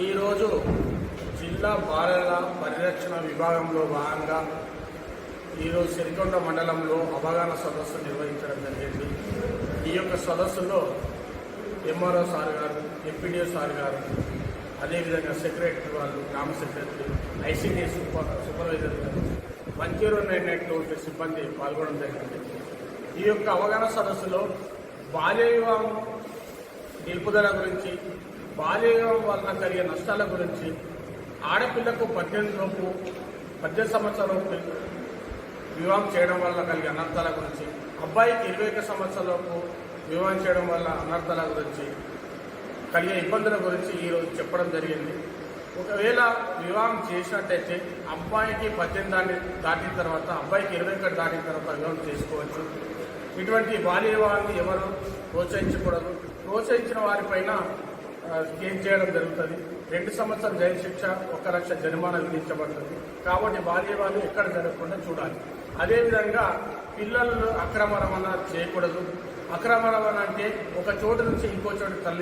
ఈరోజు జిల్లా బాలల పరిరక్షణ విభాగంలో భాగంగా ఈరోజు సిరికొండ మండలంలో అవగాహన సదస్సు నిర్వహించడం జరిగింది. ఈ యొక్క సదస్సులో ఎంఆర్ఓ సార్ గారు ఎంపీడీఓ సార్ గారు అదేవిధంగా సెక్రటరీ వాళ్ళు గ్రామ సెక్రటరీ ఐసీడీ సూపర్ సూపర్వైజర్ గారు వన్ జీరో నైన్ నైట్లో సిబ్బంది పాల్గొనడం జరిగింది. ఈ యొక్క అవగాహన సదస్సులో బాల్య వివాహం నిలుపుదల గురించి బాల్యం వలన కలిగే నష్టాల గురించి ఆడపిల్లకు పద్దెనిమిది లోపు పద్దెనిమిది సంవత్సరాలలోపు వివాహం చేయడం వల్ల కలిగే అనర్థాల గురించి అబ్బాయికి ఇరవై ఒక సంవత్సరాలకు వివాహం చేయడం వల్ల అనర్థాల గురించి కలిగే ఇబ్బందుల గురించి ఈరోజు చెప్పడం జరిగింది. ఒకవేళ వివాహం చేసినట్టయితే అబ్బాయికి పద్దెనిమిది దాటి దాటిన తర్వాత అబ్బాయికి ఇరవై ఒకటి దాటిన తర్వాత వివాహం చేసుకోవచ్చు. ఇటువంటి బాల్య వివాహాన్ని ఎవరు ప్రోత్సహించకూడదు. ప్రోత్సహించిన వారిపైన గేమ్ చేయడం జరుగుతుంది? రెండు సంవత్సరం జైలు శిక్ష ఒక లక్ష జరిమానా విధించబడుతుంది. కాబట్టి బాల్య ఎక్కడ జరగకుండా చూడాలి. అదేవిధంగా పిల్లలు అక్రమ రవాణా చేయకూడదు. అక్రమ రవాణా అంటే ఒక చోటు నుంచి ఇంకో చోటు తల్లి